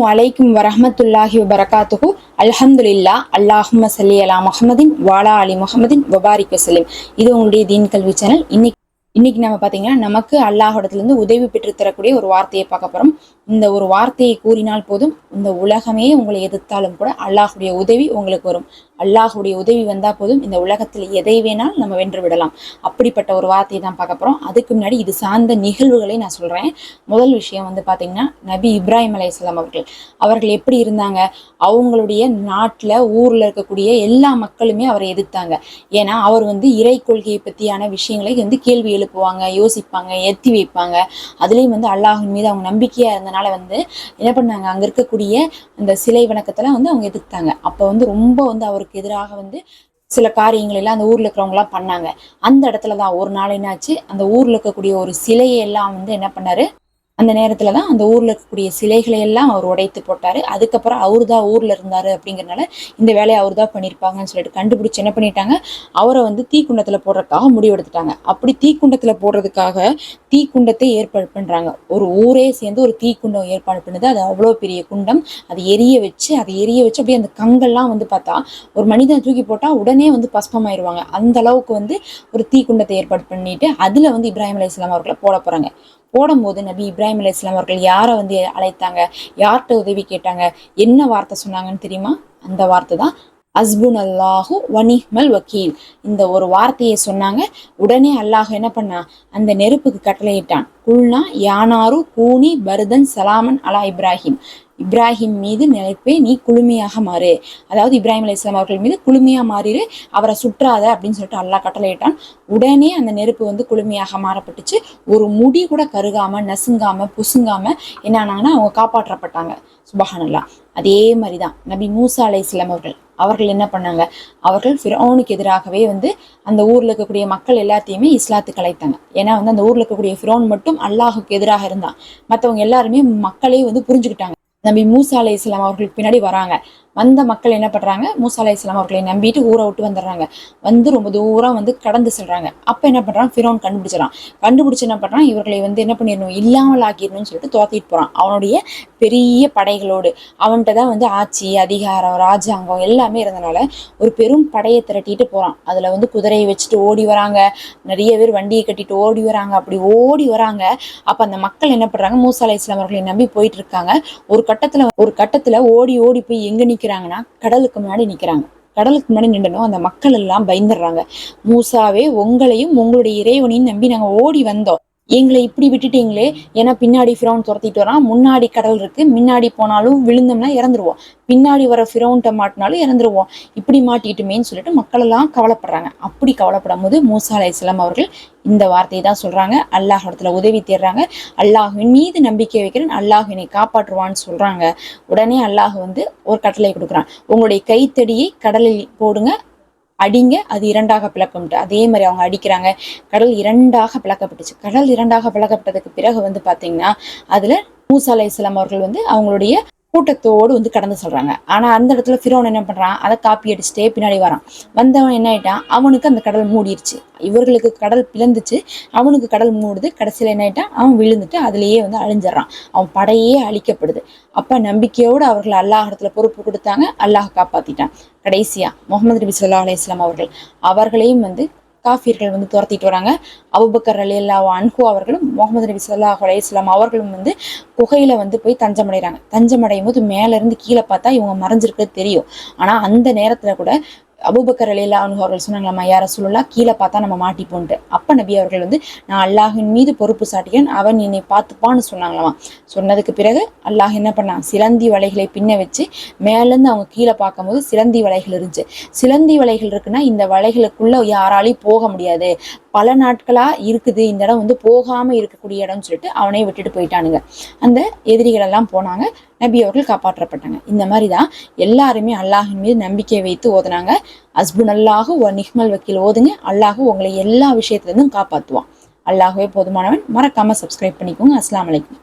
வலைக்கும் வரஹமத்துல்லாஹி வபரகாத்துஹு அல்ஹம்துல்லா அல்லாஹும் சல்லி அலா முகமதின் வாலா அலி முகமதின் வபாரிக் வசலிம் இது உங்களுடைய தீன் கல்வி சேனல் இன்னைக்கு இன்னைக்கு நம்ம பார்த்தீங்கன்னா நமக்கு அல்லாஹோடத்துலேருந்து உதவி பெற்று தரக்கூடிய ஒரு வார்த்தையை பார்க்க போகிறோம் இந்த ஒரு வார்த்தையை கூறினால் போதும் இந்த உலகமே உங்களை எதிர்த்தாலும் கூட அல்லாஹுடைய உதவி உங்களுக்கு வரும். அல்லாஹுடைய உதவி வந்தால் போதும் இந்த உலகத்தில் எதை வேணாலும் நம்ம வென்று விடலாம். அப்படிப்பட்ட ஒரு வார்த்தையை தான் பார்க்க போகிறோம் அதுக்கு முன்னாடி இது சார்ந்த நிகழ்வுகளை நான் சொல்கிறேன் முதல் விஷயம் வந்து பார்த்திங்கன்னா நபி இப்ராஹிம் அலையாம் அவர்கள். அவர்கள் எப்படி இருந்தாங்க? அவங்களுடைய நாட்டில் ஊரில் இருக்கக்கூடிய எல்லா மக்களுமே அவரை எதிர்த்தாங்க. ஏன்னா அவர் வந்து இறை கொள்கையை பற்றியான விஷயங்களை வந்து கேள்வி எழுப்புவாங்க யோசிப்பாங்க எத்தி வைப்பாங்க. அதுலேயும் வந்து அல்லாஹின் மீது அவங்க நம்பிக்கையாக இருந்தனால வந்து என்ன பண்ணாங்க? அங்கே இருக்கக்கூடிய அந்த சிலை வணக்கத்தெல்லாம் வந்து அவங்க எதிர்த்தாங்க. அப்போ வந்து ரொம்ப வந்து அவருக்கு எதிராக வந்து சில காரியங்கள் எல்லாம் அந்த ஊரில் இருக்கிறவங்களாம் பண்ணாங்க. அந்த இடத்துல தான் ஒரு நாள் என்னாச்சு? அந்த ஊரில் இருக்கக்கூடிய ஒரு சிலையை எல்லாம் வந்து என்ன பண்ணாரு? அந்த நேரத்துல தான் அந்த ஊர்ல இருக்கக்கூடிய சிலைகளை எல்லாம் அவர் உடைத்து போட்டாரு. அதுக்கப்புறம் அவரு தான் ஊர்ல இருந்தாரு அப்படிங்கறனால இந்த வேலையை அவர் தான் பண்ணியிருப்பாங்கன்னு சொல்லிட்டு கண்டுபிடிச்சு என்ன பண்ணிட்டாங்க? அவரை வந்து தீக்குண்டத்துல போடுறதுக்காக முடிவெடுத்துட்டாங்க. அப்படி தீக்குண்டத்துல போடுறதுக்காக தீக்குண்டத்தை ஏற்பாடு பண்றாங்க. ஒரு ஊரே சேர்ந்து ஒரு தீக்குண்டம் ஏற்பாடு பண்ணுது. அது அவ்வளோ பெரிய குண்டம். அது எரிய வச்சு அதை எரிய வச்சு அப்படியே அந்த கங்கெல்லாம் வந்து பார்த்தா ஒரு மனிதன் தூக்கி போட்டா உடனே வந்து பஸ்பமாயிருவாங்க. அந்த அளவுக்கு வந்து ஒரு தீக்குண்டத்தை ஏற்பாடு பண்ணிட்டு அதுல வந்து இப்ராஹிம் அலி இஸ்லாம் அவர்களை போட போறாங்க. போடும்போது நபி இப்ராஹிம் அலி இஸ்லாம் அவர்கள் யாரை வந்து அழைத்தாங்க? யார்கிட்ட உதவி கேட்டாங்க? என்ன வார்த்தை சொன்னாங்கன்னு தெரியுமா? அந்த வார்த்தை தான் அஸ்புன் அல்லாஹு வனிஹ்மல் வக்கீல். இந்த ஒரு வார்த்தையை சொன்னாங்க. உடனே அல்லாஹ் என்ன பண்ணா? அந்த நெருப்புக்கு கட்டளையிட்டான். குல்னா யானாரு கூனி பருதன் சலாமன் அலா இப்ராஹிம். இப்ராஹிம் மீது நினைப்பே நீ குளுமையாக மாறு. அதாவது இப்ராஹிம் அலி இஸ்லாம் அவர்கள் மீது குழுமையாக மாறிடு அவரை சுற்றாத அப்படின்னு சொல்லிட்டு அல்லாஹ் கட்டளையிட்டான். உடனே அந்த நெருப்பு வந்து குளுமையாக மாறப்பட்டுச்சு. ஒரு முடி கூட கருகாம நசுங்காம புசுங்காம என்ன அவங்க காப்பாற்றப்பட்டாங்க. சுபஹானல்லா. அதே மாதிரி தான் நபி மூசா அலை இஸ்லாம் அவர்கள். அவர்கள் என்ன பண்ணாங்க? அவர்கள் ஃபிரோனுக்கு எதிராகவே வந்து அந்த ஊரில் இருக்கக்கூடிய மக்கள் எல்லாத்தையுமே இஸ்லாத்துக்கு அழைத்தாங்க. ஏன்னா வந்து அந்த ஊரில் இருக்கக்கூடிய ஃபிரோன் மட்டும் அல்லாஹுக்கு எதிராக இருந்தான். மற்றவங்க எல்லாருமே மக்களே வந்து புரிஞ்சுக்கிட்டாங்க. நபி மூசா அலை இஸ்லாம் அவர்களுக்கு பின்னாடி வராங்க. வந்த மக்கள் என்ன பண்றாங்க? மூசா அலை இஸ்லாம் அவர்களை நம்பிட்டு ஊரை விட்டு வந்துடுறாங்க. வந்து ரொம்ப தூரம் வந்து கடந்து செல்றாங்க. அப்போ என்ன பண்றான்? ஃபிரோன் கண்டுபிடிச்சிடறான். கண்டுபிடிச்சு என்ன பண்றான்? இவர்களை வந்து என்ன பண்ணிடணும்? இல்லாமல் ஆக்கிடணும்னு சொல்லிட்டு துரத்திட்டு போறான். அவனுடைய பெரிய படைகளோடு. அவன்கிட்ட தான் வந்து ஆட்சி அதிகாரம் ராஜாங்கம் எல்லாமே இருந்தனால ஒரு பெரும் படையை திரட்டிட்டு போறான். அதுல வந்து குதிரையை வச்சுட்டு ஓடி வராங்க. நிறைய பேர் வண்டியை கட்டிட்டு ஓடி வராங்க. அப்படி ஓடி வராங்க. அப்ப அந்த மக்கள் என்ன பண்றாங்க? மூசா அலை இஸ்லாம் அவர்களை நம்பி போயிட்டு இருக்காங்க. ஒரு கட்டத்துல ஒரு கட்டத்துல ஓடி ஓடி போய் எங்க நிற்கிறாங்கன்னா கடலுக்கு முன்னாடி நிக்கிறாங்க. கடலுக்கு முன்னாடி நின்றனும் அந்த மக்கள் எல்லாம் பயந்துடுறாங்க. மூசாவே உங்களையும் உங்களுடைய இறைவனையும் நம்பி நாங்க ஓடி வந்தோம். எங்களை இப்படி விட்டுட்டீங்களே ஏன்னா பின்னாடி ஃபிரௌன் துரத்திட்டு வரான். முன்னாடி கடல் இருக்கு முன்னாடி போனாலும் விழுந்தோம்னா இறந்துருவோம். பின்னாடி வர ஃபிரௌன்ட்ட மாட்டினாலும் இறந்துருவோம். இப்படி மாட்டிட்டுமேன்னு சொல்லிட்டு மக்கள் எல்லாம் கவலைப்படுறாங்க. அப்படி கவலைப்படும் போது மூசா அலை இஸ்லாம் அவர்கள் இந்த வார்த்தையை தான் சொல்றாங்க. அல்லாஹ் இடத்துல உதவி தேடுறாங்க. அல்லாஹின் மீது நம்பிக்கை வைக்கிறேன். அல்லாஹ் என்னை காப்பாற்றுவான்னு சொல்றாங்க. உடனே அல்லாஹ் வந்து ஒரு கட்டளை கொடுக்குறான். உங்களுடைய கைத்தடியை கடலில் போடுங்க. அடிங்க அது இரண்டாக பிளக்கம்ட்டு. அதே மாதிரி அவங்க அடிக்கிறாங்க. கடல் இரண்டாக பிளக்கப்பட்டுச்சு. கடல் இரண்டாக பிளக்கப்பட்டதுக்கு பிறகு வந்து பார்த்தீங்கன்னா அதில் மூசா அலை இஸ்லாம் அவர்கள் வந்து அவங்களுடைய கூட்டத்தோடு வந்து கடந்து சொல்கிறாங்க ஆனால் அந்த இடத்துல ஃபிரோன் என்ன பண்ணுறான் அதை காப்பி அடிச்சுட்டே பின்னாடி வரான். வந்தவன் என்ன ஆயிட்டான்? அவனுக்கு அந்த கடல் மூடிடுச்சு இவர்களுக்கு கடல் பிளந்துச்சு. அவனுக்கு கடல் மூடுது. கடைசியில் என்ன ஆயிட்டான்? அவன் விழுந்துட்டு அதுலேயே வந்து அழிஞ்சிடறான். அவன் படையே அழிக்கப்படுது. அப்போ நம்பிக்கையோடு அவர்கள் அல்லாஹ் இடத்துல பொறுப்பு கொடுத்தாங்க. அல்லாஹ் காப்பாற்றிட்டான் கடைசியாக முகமது நபி சொல்லா அலையாம் அவர்கள். அவர்களையும் வந்து காஃபியர்கள் வந்து துரத்திட்டு வராங்க. அபுபக்கர் அலி அல்லா அன்ஹு அவர்களும் முகமது நபி சொல்லாஹ் அலையாம் அவர்களும் வந்து குகையில வந்து போய் தஞ்சமடைகிறாங்க தஞ்சமடையும் போது மேல இருந்து கீழே பார்த்தா இவங்க மறைஞ்சிருக்கிறது தெரியும். ஆனா அந்த நேரத்துல கூட அபுபக்கர் அலிலா அவர்கள் சொன்னாங்களாம்மா யார சொல்லலாம் கீழே பார்த்தா நம்ம மாட்டிப்போன்ட்டு அப்போ நபி அவர்கள் வந்து நான் அல்லாஹின் மீது பொறுப்பு சாட்டியேன் அவன் என்னை பார்த்துப்பான்னு சொன்னாங்களாமா. சொன்னதுக்கு பிறகு அல்லாஹ் என்ன பண்ணான்? சிலந்தி வலைகளை பின்ன வச்சு மேலேருந்து அவங்க கீழே பார்க்கும்போது சிலந்தி வலைகள் இருந்துச்சு. சிலந்தி வலைகள் இருக்குன்னா இந்த வலைகளுக்குள்ள யாராலையும் போக முடியாது. பல நாட்களாக இருக்குது இந்த இடம் வந்து போகாமல் இருக்கக்கூடிய இடம்னு சொல்லிட்டு அவனே விட்டுட்டு போயிட்டானுங்க. அந்த எதிரிகளெல்லாம் போனாங்க. நபி அவர்கள் காப்பாற்றப்பட்டாங்க. இந்த மாதிரி தான் எல்லாருமே அல்லாஹின் மீது நம்பிக்கை வைத்து ஓதுனாங்க. அஸ்புன் அல்லாஹு ஒ நிஹ்மல் வக்கீல் ஓதுங்க. அல்லாஹு உங்களை எல்லா விஷயத்துல இருந்தும் காப்பாற்றுவான் அல்லாஹுவே போதுமானவன். மறக்காமல் சப்ஸ்கிரைப் பண்ணிக்கோங்க. அஸ்லாம் வலைக்கம்